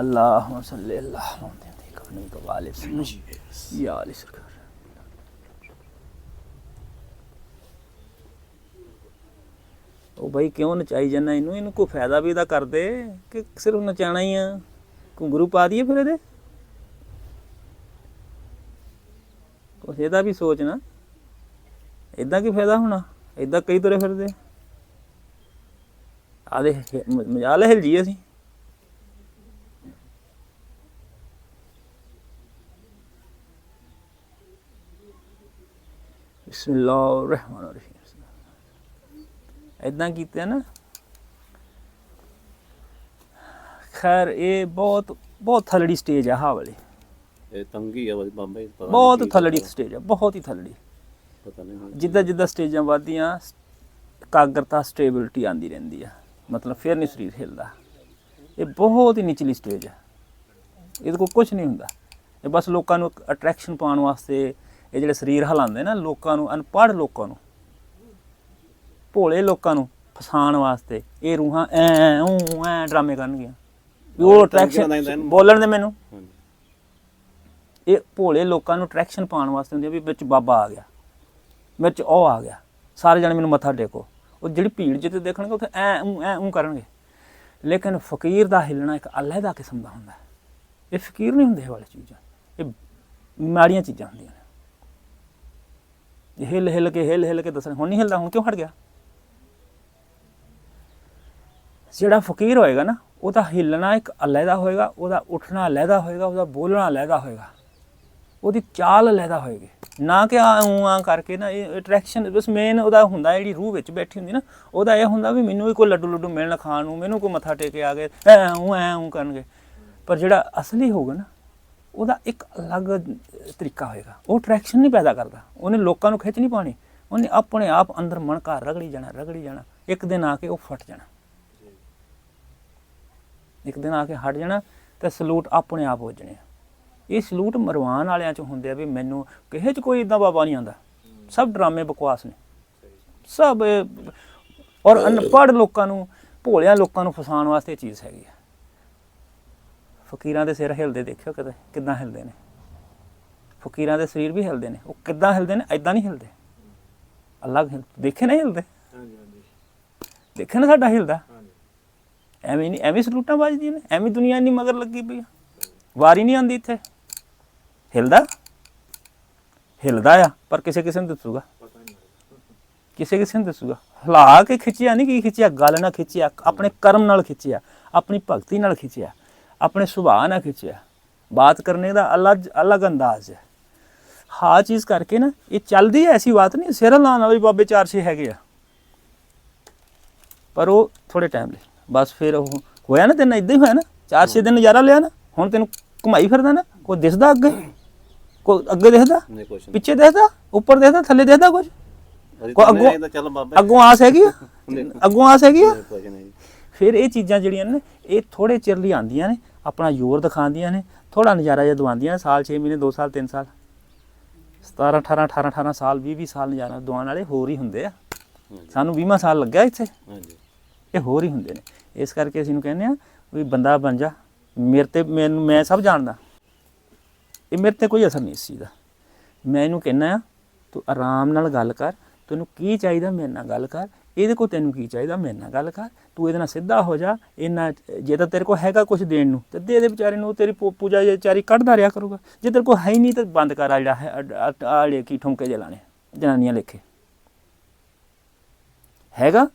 اللهم صل اللهم وبحمدك ونبيك وعلى يا علي سركار ਉਹ ਬਈ ਕਿਉਂ ਨਚਾਈ ਜਾਂਦਾ? ਇਹਨੂੰ ਇਹਨੂੰ ਕੋਈ ਫਾਇਦਾ ਵੀ ਇਹਦਾ ਕਰਦੇ ਕਿ ਸਿਰਫ ਨਚਾਣਾ ਹੀ ਆ? ਘੁੰਗਰੂ ਪਾ ਦਈਏ ਫਿਰ ਇਹਦੇ? ਕੁਛ ਇਹਦਾ ਵੀ ਸੋਚਣਾ ਇਦਾਂ ਕੀ ਫਾਇਦਾ ਹੋਣਾ? ਇਦਾਂ ਕਈ ਤੁਰੇ ਫਿਰਦੇ। ਆ ਦੇ ਮਜਾ ਅਸੀਂ। ਬਿਸਮਿਲ੍ਲਾਹਿਰਰਹਿਮਾਨਿਰਰਹੀਮ ਇਦਾਂ ਕੀਤੇ ਨਾ। ਖੈਰ ਇਹ ਬਹੁਤ ਬਹੁਤ ਥਲੜੀ ਸਟੇਜ ਹੈ ਹਾਂ ਵਾਲੀ। ਇਹ ਤੰਗੀ ਆ ਬਾਬਾ ਪਤਾ ਬਹੁਤ ਥਲੜੀ ਸਟੇਜ ਹੈ ਬਹੁਤ ਹੀ ਥਲੜੀ। ਪਤਾ ਨਹੀਂ ਹੁਣ ਜਿੱਦਾਂ ਜਿੱਦਾਂ ਸਟੇਜਾਂ ਵਧਦੀਆਂ ਇਕਾਗਰਤਾ ਸਟੇਬਿਲਿਟੀ ਆਂਦੀ ਰਹਿੰਦੀ ਆ। ਮਤਲਬ ਫਿਰ ਨਹੀਂ ਸਰੀਰ ਹਿਲਦਾ। ਇਹ ਬਹੁਤ ਹੀ ਨਿਚਲੀ ਸਟੇਜ ਹੈ ਇਹਦੇ ਕੋਲ ਕੁਝ ਨਹੀਂ ਹੁੰਦਾ। ਇਹ ਬਸ ਲੋਕਾਂ ਨੂੰ ਅਟਰੈਕਸ਼ਨ ਪਾਉਣ ਵਾਸਤੇ ਇਹ ਜਿਹੜੇ ਸਰੀਰ ਹਿਲਾਉਂਦੇ ਨਾ ਲੋਕਾਂ ਨੂੰ ਅਨਪੜ੍ਹ ਲੋਕਾਂ ਨੂੰ ਭੋਲੇ ਲੋਕਾਂ ਨੂੰ ਫਸਾਉਣ ਵਾਸਤੇ ਇਹ ਰੂਹਾਂ ਐ ਊ ਐ ਡਰਾਮੇ ਕਰਨਗੀਆਂ। ਵੀ ਉਹ ਅਟਰੈਕਸ਼ਨ। ਬੋਲਣ ਦੇ ਮੈਨੂੰ। ਇਹ ਭੋਲੇ ਲੋਕਾਂ ਨੂੰ ਅਟਰੈਕਸ਼ਨ ਪਾਉਣ ਵਾਸਤੇ ਹੁੰਦੀ ਆ ਵੀ ਵਿੱਚ ਬਾਬਾ ਆ ਗਿਆ ਮੇਰੇ ਚ ਉਹ ਆ ਗਿਆ ਸਾਰੇ ਜਣੇ ਮੈਨੂੰ ਮੱਥਾ ਟੇਕੋ। ਉਹ ਜਿਹੜੀ ਭੀੜ ਜਿੱਤੇ ਦੇਖਣਗੇ ਉੱਥੇ ਐ ਊ ਐ ਊ ਕਰਨਗੇ। ਲੇਕਿਨ ਫਕੀਰ ਦਾ ਹਿੱਲਣਾ ਇੱਕ ਅਲੱਗਾ ਕਿਸਮ ਦਾ ਹੁੰਦਾ। ਇਹ ਫਕੀਰ ਨਹੀਂ ਹੁੰਦੇ ਇਹ ਵਾਲੀ ਚੀਜ਼ਾਂ। ਇਹ ਮਾੜੀਆਂ ਚੀਜ਼ਾਂ ਹੁੰਦੀਆਂ। ਹਿਲ ਹਿਲ ਕੇ ਹਿਲ ਹਿਲ ਕੇ ਦੱਸਣ, ਹੁਣ ਨਹੀਂ ਹਿੱਲਦਾ, ਹੁਣ ਕਿਉਂ ਹਟ ਗਿਆ? ਜਿਹੜਾ ਫਕੀਰ ਹੋਏਗਾ ਨਾ ਉਹਦਾ ਹਿੱਲਣਾ ਇੱਕ ਅਲੱਗਾ ਹੋਏਗਾ, ਉਹਦਾ ਉੱਠਣਾ ਅਲੱਗਾ ਹੋਏਗਾ, ਉਹਦਾ ਬੋਲਣਾ ਅਲੱਗਾ ਹੋਏਗਾ। ਉਹਦੀ ਚਾਲ ਅਲੱਗਾ ਹੋਏਗੀ। ਨਾ ਕਿ ਆ ਊਂ ਆ ਕਰਕੇ ਨਾ, ਇਹ ਅਟਰੈਕਸ਼ਨ ਬਸ ਮੇਨ ਉਹਦਾ ਹੁੰਦਾ, ਜਿਹੜੀ ਰੂਹ ਵਿੱਚ ਬੈਠੀ ਹੁੰਦੀ ਨਾ, ਉਹਦਾ ਇਹ ਹੁੰਦਾ ਵੀ ਮੈਨੂੰ ਵੀ ਕੋਈ ਲੱਡੂ ਲੱਡੂ ਮਿਲਣ ਖਾਣ ਨੂੰ, ਮੈਨੂੰ ਕੋਈ ਮੱਥਾ ਟੇਕੇ ਆ ਗਏ, ਐਂ ਊਂ ਐ ਊਂ ਕਰਨਗੇ। ਪਰ ਜਿਹੜਾ ਅਸਲੀ ਹੋਊਗਾ ਨਾ ਉਹਦਾ ਇੱਕ ਅਲੱਗ ਤਰੀਕਾ ਹੋਏਗਾ। ਉਹ ਅਟਰੈਕਸ਼ਨ ਨਹੀਂ ਪੈਦਾ ਕਰਦਾ। ਉਹਨੇ ਲੋਕਾਂ ਨੂੰ ਖਿੱਚ ਨਹੀਂ ਪਾਣੀ ਉਹਨੇ ਆਪਣੇ ਆਪ ਅੰਦਰ ਮਨ ਘਰ ਰਗੜੀ ਜਾਣਾ ਰਗੜੀ ਜਾਣਾ। ਇੱਕ ਦਿਨ ਆ ਕੇ ਉਹ ਫਟ ਜਾਣਾ। ਇੱਕ ਦਿਨ ਆ ਕੇ ਹਟ ਜਾਣਾ ਤੇ ਸਲੂਟ ਆਪਣੇ ਆਪ ਹੋ ਜਾਣੇ ਆ। ਇਹ ਸਲੂਟ ਮਰਵਾਨ ਵਾਲਿਆਂ ਚ ਹੁੰਦੇ ਆ ਵੀ ਮੈਨੂੰ ਕਿਸੇ ਚ ਕੋਈ ਇਦਾਂ ਬਾਬਾ ਨਹੀਂ ਆਂਦਾ ਸਭ ਡਰਾਮੇ ਬਕਵਾਸ ਨੇ। ਸਭ, ਔਰ ਅਨਪੜ੍ਹ ਲੋਕਾਂ ਨੂੰ, ਭੋਲਿਆਂ ਲੋਕਾਂ ਨੂੰ ਫਸਾਉਣ ਵਾਸਤੇ ਇਹ ਚੀਜ਼ ਹੈਗੀ ਆ। ਫਕੀਰਾਂ ਦੇ ਸਿਰ ਹਿਲਦੇ ਦੇਖਿਓ ਕਦੇ ਕਿੱਦਾਂ ਹਿਲਦੇ ਨੇ। ਫਕੀਰਾਂ ਦੇ ਸਰੀਰ ਵੀ ਹਿਲਦੇ ਨੇ। ਉਹ ਕਿੱਦਾਂ ਹਿਲਦੇ ਨੇ ਐਦਾਂ ਨਹੀਂ ਹਿਲਦੇ। ਅਲੱਗ ਦੇਖੇ ਨਹੀਂ ਹਿਲਦੇ? ਹਾਂਜੀ ਹਾਂਜੀ। ਦੇਖੇ ਨਾ ਸਾਡਾ ਹਿਲਦਾ? ਐਵੇਂ ਨਹੀਂ ਐਵੇਂ ਸਲੂਟਾਂ ਵੱਜਦੀਆਂ ਨੇ ਐਵੇਂ ਦੁਨੀਆ ਨਹੀਂ ਮਗਰ ਲੱਗੀ ਪਈ ਵਾਰੀ ਨਹੀਂ ਆਉਂਦੀ ਇੱਥੇ। ਹਿਲਦਾ? ਹਿਲਦਾ ਆ ਪਰ ਕਿਸੇ ਕਿਸੇ ਨੂੰ ਦੱਸੂਗਾ। ਕਿਸੇ ਕਿਸੇ ਨੂੰ ਦੱਸੂਗਾ। ਹਿਲਾ ਕੇ ਖਿੱਚਿਆ ਨਹੀਂ ਕੀ ਖਿੱਚਿਆ? ਗੱਲ ਨਾਲ ਖਿੱਚਿਆ ਆਪਣੇ ਕਰਮ ਨਾਲ ਖਿੱਚਿਆ ਆਪਣੀ ਭਗਤੀ ਨਾਲ ਖਿੱਚਿਆ। ਆਪਣੇ ਸੁਭਾਅ ਨਾਲ ਖਿੱਚਿਆ। ਬਾਤ ਕਰਨੇ ਦਾ ਅਲੱਗ ਅਲੱਗ ਅੰਦਾਜ਼ ਹੈ। ਹਾਂ ਚੀਜ਼ ਕਰਕੇ ਨਾ ਇਹ ਚੱਲਦੀ ਹੈ ਐਸੀ ਬਾਤ ਨਹੀਂ ਸਿਰ ਲਾਉਣ ਵਾਲੇ ਬਾਬੇ ਚਾਰ ਛੇ ਹੈਗੇ ਆ। ਪਰ ਉਹ ਥੋੜੇ ਟਾਈਮ ਲਈ। ਬਸ ਫਿਰ ਉਹ ਹੋਇਆ ਨਾ ਤੈਨੂੰ ਇਦਾਂ ਹੀ ਹੋਇਆ ਨਾ? ਚਾਰ ਛੇ ਦਿਨ ਨਜ਼ਾਰਾ ਲਿਆ ਨਾ ਹੁਣ ਤੈਨੂੰ ਘੁਮਾਈ ਫਿਰਦਾ ਨਾ ਕੋਈ ਦਿਸਦਾ ਅੱਗੇ? ਕੋਈ ਅੱਗੇ ਦਿਸਦਾ? ਨਹੀਂ ਕੁਛ ਨਹੀਂ। ਪਿੱਛੇ ਦਿਸਦਾ? ਉੱਪਰ ਦਿਸਦਾ? ਥੱਲੇ ਦਿਸਦਾ ਕੁਝ ਅੱਗੋਂ- ਨਹੀਂ ਤਾਂ ਚੱਲ ਬਾਬਾ। ਅੱਗੋਂ ਆਸ ਹੈਗੀ ਆ। ਅੱਗੋਂ ਆਸ ਹੈਗੀ ਆ? ਨਹੀਂ। ਫਿਰ ਇਹ ਚੀਜ਼ਾਂ ਜਿਹੜੀਆਂ ਨੇ ਇਹ ਥੋੜੇ ਚਿਰ ਲਈ ਆਉਂਦੀਆਂ ਨੇ ਆਪਣਾ ਜ਼ੋਰ ਦਿਖਾਉਂਦੀਆਂ ਨੇ ਥੋੜਾ ਨਜ਼ਾਰਾ ਜਿਹਾ ਦਵਾਉਂਦੀਆਂ ਨੇ ਸਾਲ 6 ਮਹੀਨੇ 2 ਸਾਲ 3 ਸਾਲ। 17 18 18 18 ਸਾਲ 20 20 ਸਾਲ ਨਜ਼ਾਰਾ ਦਵਾਉਣ ਵਾਲੇ ਹੋਰ ਹੀ ਹੁੰਦੇ ਆ। ਸਾਨੂੰ 20ਵਾਂ ਸਾਲ ਲੱਗਿਆ ਇੱਥੇ। ਹਾਂਜੀ। ਇਹ ਹੋਰ ਹੀ ਹੁੰਦੇ ਨੇ। ਇਸ ਕਰਕੇ ਅਸੀਂ ਨੂੰ ਕਹਿੰਦੇ ਆ ਵੀ ਬੰਦਾ ਬਣ ਜਾ। ਮੇਰੇ ਤੇ ਮੈਨੂੰ ਮੈਂ ਸਭ ਜਾਣਦਾ। ਇਹ ਮੇਰੇ ਤੇ ਕੋਈ ਅਸਰ ਨਹੀਂ ਇਸ ਚੀਜ਼ ਦਾ। ਮੈਂ ਇਹਨੂੰ ਕਹਿੰਦਾ ਆ ਤੂੰ ਆਰਾਮ ਨਾਲ ਗੱਲ ਕਰ ਤੈਨੂੰ ਕੀ ਚਾਹੀਦਾ ਮੇਰੇ ਨਾਲ ਗੱਲ ਕਰ ਇਹਦੇ ਕੋ ਤੈਨੂੰ ਕੀ ਚਾਹੀਦਾ? ਮੇਰੇ ਨਾਲ ਗੱਲ ਕਰ। ਤੂੰ ਇਹਦੇ ਨਾਲ ਸਿੱਧਾ ਹੋ ਜਾ। ਇਹਨਾਂ ਜੇ ਤਾਂ ਤੇਰੇ ਕੋ ਹੈਗਾ ਕੁਝ ਦੇਣ ਨੂੰ, ਤੇ ਦੇ ਦੇ ਵਿਚਾਰੇ ਨੂੰ। ਤੇਰੀ ਪੂਜਾ ਜੇ ਵਿਚਾਰੀ ਕੱਢਦਾ ਰਿਹਾ ਕਰੂਗਾ। ਜੇ ਤੇਰੇ ਕੋ ਹੈ ਹੀ ਨਹੀਂ ਤਾਂ ਬੰਦ ਕਰ ਆ ਜਿਹੜਾ ਹੈ ਆਲੇ ਕੀ ਠੁਮਕੇ ਜੇ ਲਾਣੇ ਜਨਾਨੀਆਂ ਲਿਖੇ। ਹੈਗਾ?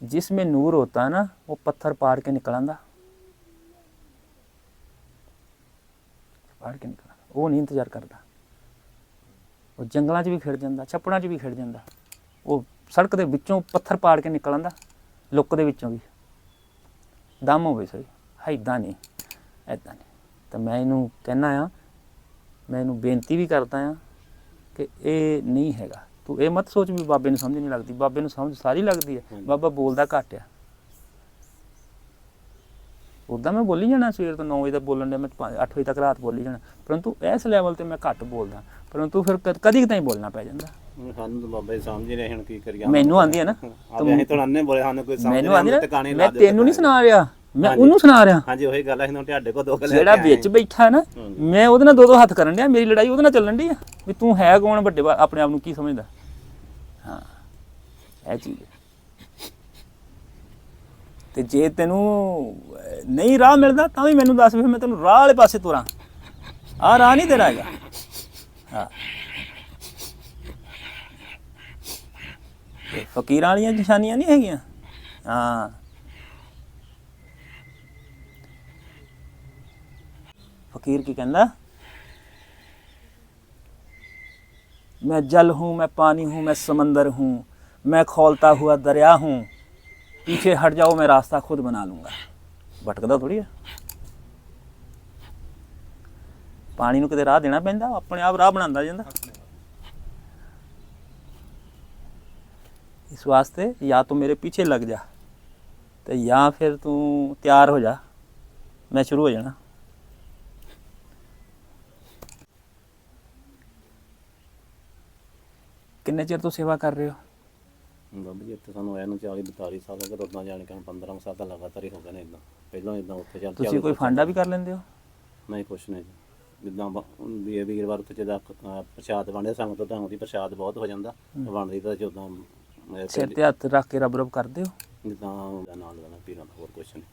ਜਿਸ ਵਿੱਚ ਨੂਰ ਹੋਤਾ ਨਾ, ਉਹ ਪੱਥਰ ਪਾੜ ਕੇ ਨਿਕਲ ਆਂਦਾ ਪਾੜ ਕੇ ਨਿਕਲ ਉਹ ਨਹੀਂ ਇੰਤਜ਼ਾਰ ਕਰਦਾ। ਉਹ ਜੰਗਲਾਂ 'ਚ ਵੀ ਖੇਡ ਜਾਂਦਾ, ਛੱਪੜਾਂ 'ਚ ਵੀ ਖੇਡ ਜਾਂਦਾ। ਉਹ ਸੜਕ ਦੇ ਵਿੱਚੋਂ ਪੱਥਰ ਪਾੜ ਕੇ ਨਿਕਲ ਆਂਦਾ ਲੁੱਕ ਦੇ ਵਿੱਚੋਂ ਵੀ। ਦਮ ਹੋਵੇ ਸਹੀ ਐਦਾਂ ਨਹੀਂ ਐਦਾਂ ਨਹੀਂ। ਤਾਂ ਮੈਂ ਇਹਨੂੰ ਕਹਿਣਾ ਆ ਮੈਂ ਇਹਨੂੰ ਬੇਨਤੀ ਵੀ ਕਰਦਾ ਆ ਕਿ ਇਹ ਨਹੀਂ ਹੈਗਾ। ਤੂੰ ਇਹ ਮਤ ਸੋਚ ਵੀ ਬਾਬੇ ਨੂੰ ਸਮਝ ਨਹੀਂ ਲੱਗਦੀ। ਬਾਬੇ ਨੂੰ ਸਮਝ ਸਾਰੀ ਲੱਗਦੀ ਹੈ। ਬਾਬਾ ਬੋਲਦਾ ਘੱਟ ਆ। ਉਦਾਂ ਮੈਂ ਬੋਲੀ ਜਾਣਾ ਸਵੇਰ ਤੋਂ 9 ਵਜੇ ਤੱਕ ਬੋਲਣ ਦੇ ਮੈਂ 8 ਵਜੇ ਤੱਕ ਰਾਤ ਬੋਲੀ ਜਾਣਾ। ਪਰੰਤੂ ਇਸ ਲੈਵਲ ਤੇ ਮੈਂ ਘੱਟ ਬੋਲਦਾ। ਪਰੰਤੂ ਫਿਰ ਕਦੀ ਕਦਾਈ ਬੋਲਣਾ ਪੈ ਜਾਂਦਾ। ਹੁਣ ਸਾਨੂੰ ਤਾਂ ਬਾਬਾ ਜੀ ਸਮਝ ਹੀ ਨਹੀਂ ਹੁਣ ਕੀ ਕਰੀਏ। ਮੈਨੂੰ ਆਂਦੀ ਹੈ ਨਾ। ਆਵੇ ਅਸੀਂ ਤਾਂ ਅੰਨੇ ਬੋਲੇ ਸਾਨੂੰ ਕੋਈ ਸਮਝ ਮੈਨੂੰ ਨਹੀਂ ਆਂਦੀ ਆਉਂਦੀ ਨਾ ਟਿਕਾਣੇ ਮੈਂ ਲਾ ਦਿਓ ਤੈਨੂੰ ਨਹੀਂ ਸੁਣਾ ਰਿਹਾ ਮੈਂ ਉਹਨੂੰ ਸੁਣਾ ਰਿਹਾ। ਹਾਂਜੀ ਉਹੀ ਗੱਲ ਹੈ ਹੁਣ ਤੁਹਾਡੇ ਕੋਲ ਦੁੱਖ ਲੈ ਜਿਹੜਾ ਕੇ ਆਏ ਵਿੱਚ ਬੈਠਾ ਨਾ ਮੈਂ ਉਹਦੇ ਨਾਲ ਦੋ ਦੋ ਹੱਥ ਕਰਨ ਡਿਆ ਮੇਰੀ ਲੜਾਈ ਉਹਦੇ ਨਾਲ ਚੱਲਣ ਡਈ ਆ ਵੀ ਤੂੰ ਹੈ ਕੌਣ ਵੱਡੇ ਬਾ- ਆਪਣੇ ਆਪ ਨੂੰ ਕੀ ਸਮਝਦਾ? ਹਾਂ ਇਹ ਚੀਜ਼ ਹੈ। ਤੇ ਜੇ ਤੈਨੂੰ ਨਹੀਂ ਰਾਹ ਮਿਲਦਾ ਤਾਂ ਵੀ ਮੈਨੂੰ ਦੱਸ ਮੈਂ ਤੈਨੂੰ ਰਾਹ ਵਾਲੇ ਪਾਸੇ ਤੁਰਾਂ। ਆ ਰਾਹ ਨਹੀਂ ਤੇਰਾ ਹੈਗਾ। ਹਾਂ। ਫਕੀਰਾਂ ਵਾਲੀਆਂ ਨਿਸ਼ਾਨੀਆਂ ਨਹੀਂ ਹੈਗੀਆਂ ਹਾਂ फकीर की कहना मैं जल हूँ मैं पानी हूँ मैं समंदर हूँ मैं खोलता हुआ दरिया हूँ पीछे हट जाओ मैं रास्ता खुद बना लूँगा भटकदा थोड़ी है ਪਾਣੀ ਨੂੰ ਕਿਤੇ ਰਾਹ ਦੇਣਾ ਪੈਂਦਾ ਉਹ ਆਪਣੇ ਆਪ ਰਾਹ ਬਣਾਉਂਦਾ ਜਾਂਦਾ ਇਸ ਵਾਸਤੇ ਜਾਂ ਤੂੰ ਮੇਰੇ ਪਿੱਛੇ ਲੱਗ ਜਾ ਤੇ ਜਾਂ ਫਿਰ ਤੂੰ ਤਿਆਰ ਹੋ ਜਾ ਮੈਂ ਸ਼ੁਰੂ ਹੋ ਜਾਣਾ ਕਿੰਨੇ ਚਿਰ ਤੋਂ ਸੇਵਾ ਕਰ ਰਹੇ ਹੋ ਬਾਬਾ ਜੀ ਇੱਥੇ ਸਾਨੂੰ ਆਇਆ ਨੂੰ 40 42 ਸਾਲ ਹੋ ਗਏ ਉਦੋਂ ਜਾਣ ਕੇ 15 ਸਾਲ ਤਾਂ ਲਗਾਤਾਰ ਹੀ ਹੋ ਗਏ ਨੇ ਇਦਾਂ ਪਹਿਲਾਂ ਇਦਾਂ ਉੱਥੇ ਚੱਲ ਤੁਸੀਂ ਕੋਈ ਫਾਂਡਾ ਵੀ ਕਰ ਲੈਂਦੇ ਹੋ ਨਹੀਂ ਕੁਛ ਨਹੀਂ ਜੀ ਜਿੱਦਾਂ ਵੀ ਵੀਰਵਾਰ ਉੱਥੇ ਜਿਹਦਾ ਪ੍ਰਸ਼ਾਦ ਵੰਡੇ ਸੰਗਤ ਤੋਂ ਤਾਂ ਦੀ ਪ੍ਰਸ਼ਾਦ ਬਹੁਤ ਹੋ ਜਾਂਦਾ ਵੰਡਦੀ ਤਾਂ ਜਦੋਂ ਸਿਰ ਤੇ ਹੱਥ ਰੱਖ ਕੇ ਰੱਬ ਰੱਬ ਕਰਦੇ ਹੋ? ਜਿੱਦਾਂ ਉਹਦਾ ਨਾਲ ਦਾ ਪੀਰਾਂ ਦਾ ਹੋਰ ਕੁਛ ਨਹੀਂ।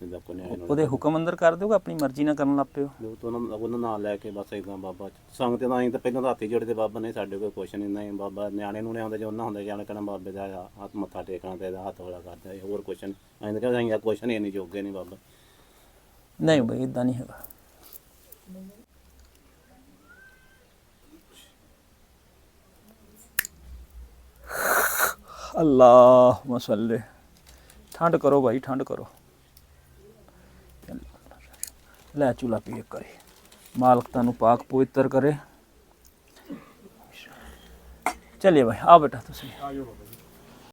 ਜਿੱਦਾਂ ਕੋਈ ਨਹੀਂ ਉਹਦੇ ਹੁਕਮ ਅੰਦਰ ਕਰਦੇ ਹੋ ਕਿ ਆਪਣੀ ਮਰਜ਼ੀ ਨਾਲ ਕਰਨ ਲੱਗ ਉਹ ਤੋਂ ਉਹਨਾਂ ਉਹਨਾਂ ਨਾਲ ਲੈ ਕੇ ਬਸ ਇਦਾਂ ਬਾਬਾ ਸੰਗਤ ਨਾਲ ਹੀ ਤਾਂ ਪਹਿਲਾਂ ਤਾਂ ਹੱਥੀ ਜੋੜੇ ਤੇ ਬਾਬਾ ਨੇ ਸਾਡੇ ਕੋਲ ਕੁਛ ਨਹੀਂ ਨਹੀਂ ਬਾਬਾ ਨਿਆਣੇ ਨੂੰ ਆਉਂਦੇ ਜੋ ਉਹਨਾਂ ਹੁੰਦੇ ਜਾਣ ਕਹਿਣਾ ਬਾਬੇ ਦਾ ਹੱਥ ਮੱਥਾ ਟੇਕਣਾ ਤੇ ਇਹਦਾ ਹੱਥ ਹੋਲਾ ਕਰਦਾ ਇਹ ਹੋਰ ਕੁਛ ਨਹੀਂ। ਐਂ ਤਾਂ ਕਹਿੰਦਾ ਕੁਛ ਨਹੀਂ ਇੰਨੀ ਜੋਗੇ ਨਹੀਂ ਬਾਬਾ। ਨਹੀਂ ਬਈ ਇਦਾਂ ਨਹੀਂ ਹੈਗਾ। ਅੱਲਾਹ ਮਸੱਲੇ ਠੰਡ ਕਰੋ ਭਾਈ, ਠੰਡ ਕਰੋ। ਲੈ ਚੁਲਾ ਪੀਏ ਕਰੇ ਮਾਲਕ ਤੁਹਾਨੂੰ ਪਾਕ ਪਵਿੱਤਰ ਕਰੇ। ਚਲਿਏ ਭਾਈ ਆ ਬੇਟਾ ਤੁਸੀਂ।